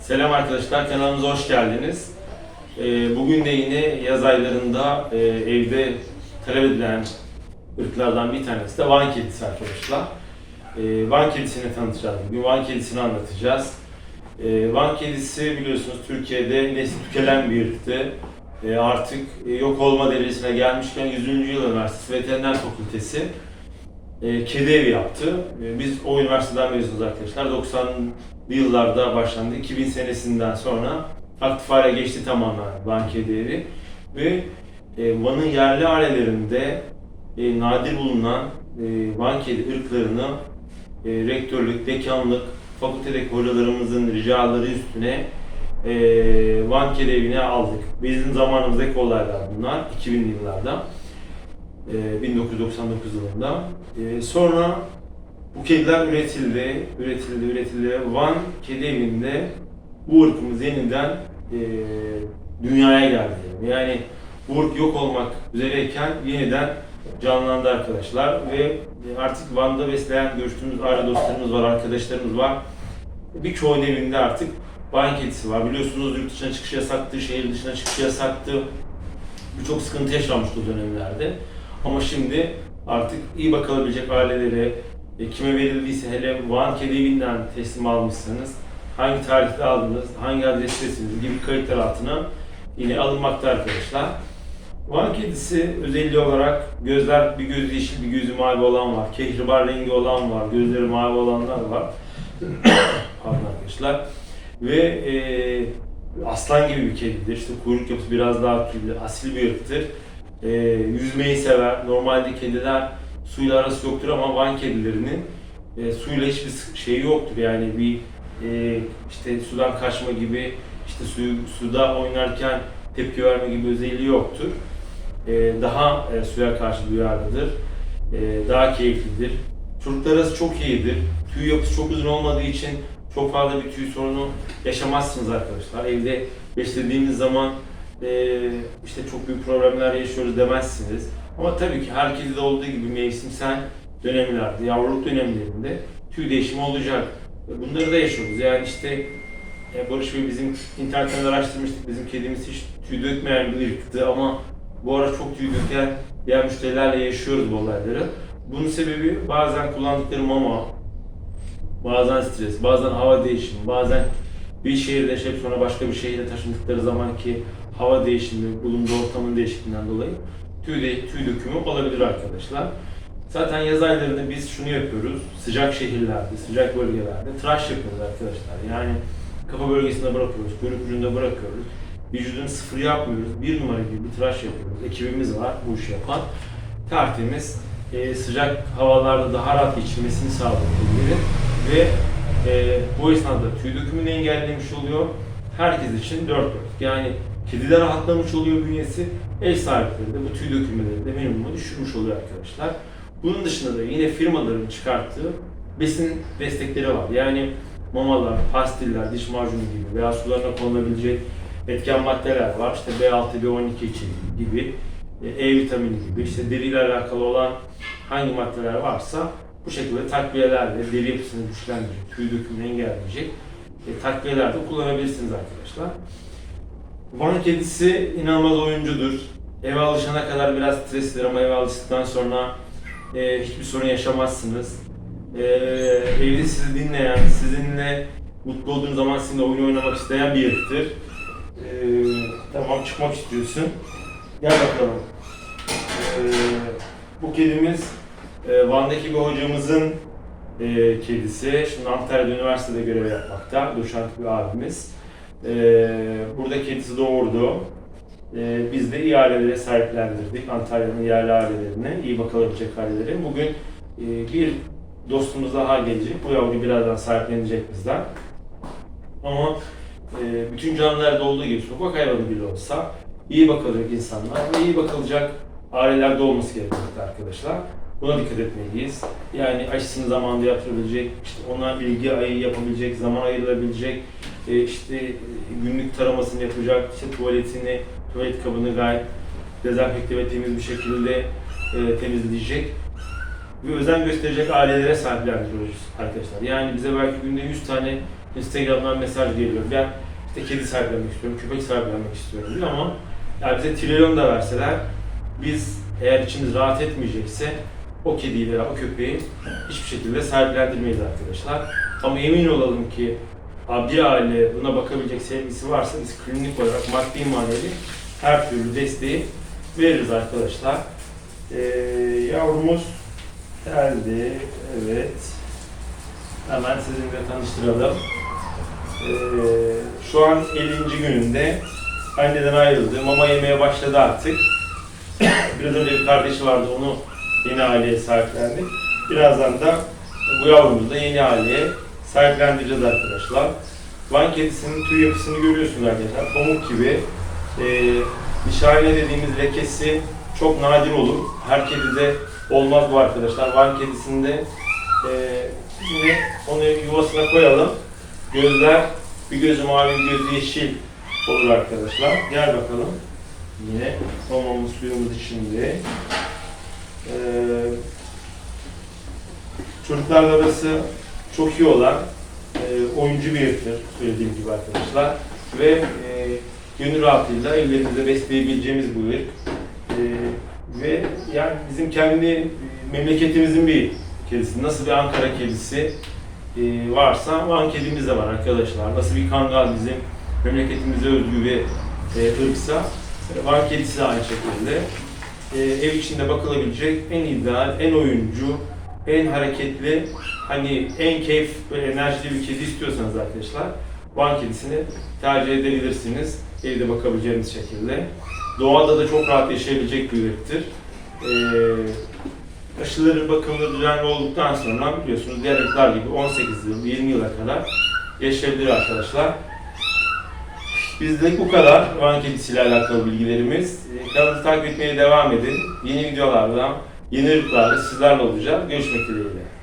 Selam arkadaşlar, kanalımıza hoş geldiniz. Ee, Bugün de yine yaz aylarında e, evde talep edilen ırklardan bir tanesi de Van kedisi arkadaşlar. Ee, Van kedisini tanıtacağız bugün, Van kedisini anlatacağız. Ee, Van kedisi biliyorsunuz Türkiye'de nesli tükenen bir ırktı. Artık yok olma derecesine gelmişken 100. Yıl Üniversitesi Veteriner Fakültesi e, kedi evi yaptı. E, Biz o üniversiteden mezunuz arkadaşlar. 90'lı yıllarda başlandı. 2000 senesinden sonra aktif hale geçti tamamen Van Kedi Evi. Ve e, Van'ın yerli ailelerinde e, nadir bulunan e, Van Kedi ırklarını e, rektörlük, dekanlık, fakültedeki hocalarımızın ricaları üstüne e, Van Kedi Evi'ne aldık. Bizim zamanımızdaki olaylar bunlar, 2000'li yıllarda. E, 1999 yılında. E, sonra bu kediler üretildi, üretildi, üretildi. Van Kedi Evi'nde bu ırkımız yeniden e, dünyaya geldi. Yani bu ırk yok olmak üzereyken yeniden canlandı arkadaşlar ve e, artık Van'da besleyen görüştüğümüz aile dostlarımız var, arkadaşlarımız var. Birçoğunun evinde artık Van kedisi var. Biliyorsunuz yurt dışına çıkış yasaktı, şehir dışına çıkış yasaktı. Birçok sıkıntı yaşanmıştı o dönemlerde. Ama şimdi artık iyi bakılabilecek ailelere, e, kime verildiyse hele Van Kedi Evi'nden teslim almışsanız, hangi tarihte aldınız, hangi adrestesiniz gibi kayıtlar altına yine alınmakta arkadaşlar. Van kedisi özelliği olarak gözler bir gözü yeşil bir gözü mavi olan var. Kehribar rengi olan var. Gözleri mavi olanlar var. Pardon arkadaşlar. Ve e, aslan gibi bir kedidir. İşte kuyruk yapısı biraz daha tüylü, asil bir ırktır. E, yüzmeyi sever. Normalde kediler suyla arası yoktur ama Van kedilerinin e, suyla hiçbir şeyi yoktur. Yani bir e, işte sudan kaçma gibi, işte suyu, suda oynarken tepki verme gibi özelliği yoktur. E, daha e, suya karşı duyarlıdır. E, daha keyiflidir. Çocuklar arası çok iyidir. Tüy yapısı çok uzun olmadığı için çok fazla bir tüy sorunu yaşamazsınız arkadaşlar. Evde beslediğiniz zaman e, işte çok büyük problemler yaşıyoruz demezsiniz. Ama tabii ki her kedide olduğu gibi mevsimsel dönemlerde, yavruluk dönemlerinde tüy değişimi olacak. Bunları da yaşıyoruz. Yani işte e, Barış Bey bizim internetten araştırmıştık. Bizim kedimiz hiç tüy dökmeyen bir ırktı ama bu ara çok tüy döken diğer müşterilerle yaşıyoruz bu olayları. Bunun sebebi bazen kullandıkları mama, bazen stres, bazen hava değişimi, bazen bir şehirde yaşayıp sonra başka bir şehire taşındıkları zamanki hava değişimi, bulunduğu ortamın değişikliğinden dolayı tüy, de, tüy dökümü olabilir arkadaşlar. Zaten yaz aylarında biz şunu yapıyoruz, sıcak şehirlerde, sıcak bölgelerde tıraş yapıyoruz arkadaşlar. Yani kafa bölgesinde bırakıyoruz, kuyruk ucunda bırakıyoruz. Vücudunu sıfır yapmıyoruz, bir numara gibi bir tıraş yapıyoruz. Ekibimiz var bu işi yapan. Tertemiz, e, sıcak havalarda daha rahat geçirmesini sağlıyor kedilerin. Ve e, bu esnada tüy dökümünü engellemiş oluyor. Herkes için dört dört. Yani kediler rahatlamış oluyor bünyesi, ev sahipleri de bu tüy dökümleri de minimuma düşürmüş oluyor arkadaşlar. Bunun dışında da yine firmaların çıkarttığı besin destekleri var. Yani mamalar, pastiller, diş macunu gibi veya sularına konulabilecek etken maddeler var. İşte B6, B12 içeriği gibi, e, E vitamini gibi, işte deriyle alakalı olan hangi maddeler varsa bu şekilde takviyelerle deri yapısını güçlendirecek, tüy dökümünü engelleyecek e, takviyeler de kullanabilirsiniz arkadaşlar. Van kedisi inanılmaz oyuncudur. Eve alışana kadar biraz streslidir ama eve alıştıktan sonra e, hiçbir sorun yaşamazsınız. E, evde sizi dinleyen, sizinle mutlu olduğunuz zaman sizinle oyun oynamak isteyen bir ırktır. E, tamam çıkmak istiyorsun. Gel bakalım. E, bu kedimiz e, Van'daki bir hocamızın e, kedisi. Şimdi Antalya'da üniversitede görev yapmakta. Doşent bir abimiz. E, burada kedisi doğurdu. E, biz de iyi ailelere sahiplendirdik. Antalya'nın yerli ailelerine, iyi bakılabilecek ailelere. Bugün e, bir dostumuz daha gelecek. Bu yavru birazdan sahiplenecek bizden. Ama e, bütün canlılarda olduğu gibi sokak hayvanı bile olsa iyi bakılacak insanlar ve iyi bakılacak ailelerde olması gerekmekte arkadaşlar. Buna dikkat etmeliyiz. Yani aşısını zamanında yaptırabilecek, işte ona ilgi ayı yapabilecek, zaman ayrılabilecek, e, işte e, günlük taramasını yapacak, işte tuvaletini, tuvalet kabını gayet dezenfekte ve temiz bir şekilde e, temizleyecek ve özen gösterecek ailelere sahiplendiriyoruz arkadaşlar. Yani bize belki günde 100 tane Instagram'dan mesaj geliyor. Ben işte kedi sahiplenmek istiyorum, köpek sahiplenmek istiyorum diyor ama yani bize trilyon da verseler biz eğer içimiz rahat etmeyecekse o kediyi veya o köpeği hiçbir şekilde sahiplendirmeyiz arkadaşlar. Ama emin olalım ki bir aile buna bakabilecek sevgisi varsa biz klinik olarak maddi manevi her türlü desteği veririz arkadaşlar. Ee, yavrumuz geldi. Evet. Hemen sizinle tanıştıralım. Ee, şu an 50. gününde anneden ayrıldı. Mama yemeye başladı artık. Biraz önce bir kardeşi vardı. Onu yeni aileye sahiplendik. Birazdan da bu yavrumuzu da yeni aileye sahiplendireceğiz arkadaşlar. Van kedisinin tüy yapısını görüyorsunuz arkadaşlar. Pamuk gibi. Ee, nişane dediğimiz lekesi çok nadir olur. Her kedide olmaz bu arkadaşlar. Van kedisinde e, yine onu yuvasına koyalım. Gözler bir gözü mavi bir gözü yeşil olur arkadaşlar. Gel bakalım. Yine somamız suyumuz içinde. Ee, çocuklarla arası çok iyi olan e, oyuncu bir ırktır söylediğim gibi arkadaşlar. Ve e, gönül rahatlığıyla evlerimizde besleyebileceğimiz bu ırk. E, ve yani bizim kendi e, memleketimizin bir kedisi. Nasıl bir Ankara kedisi e, varsa Van kedimiz de var arkadaşlar. Nasıl bir kangal bizim memleketimize özgü ve e, ırksa Van kedisi aynı şekilde. E, ev içinde bakılabilecek en ideal, en oyuncu, en hareketli, hani en keyif ve enerjili bir kedi istiyorsanız arkadaşlar Van kedisini tercih edebilirsiniz. Evde bakabileceğiniz şekilde. Doğada da çok rahat yaşayabilecek bir ırktır. Ee, aşıları bakımlı düzenli olduktan sonra biliyorsunuz diğer gibi 18 yıl, 20 yıla kadar yaşayabilir arkadaşlar. Bizde bu kadar Van kedisiyle alakalı bilgilerimiz. Ee, Kanalımızı takip etmeye devam edin. Yeni videolarla, yeni ırklarla sizlerle olacağız. Görüşmek dileğiyle.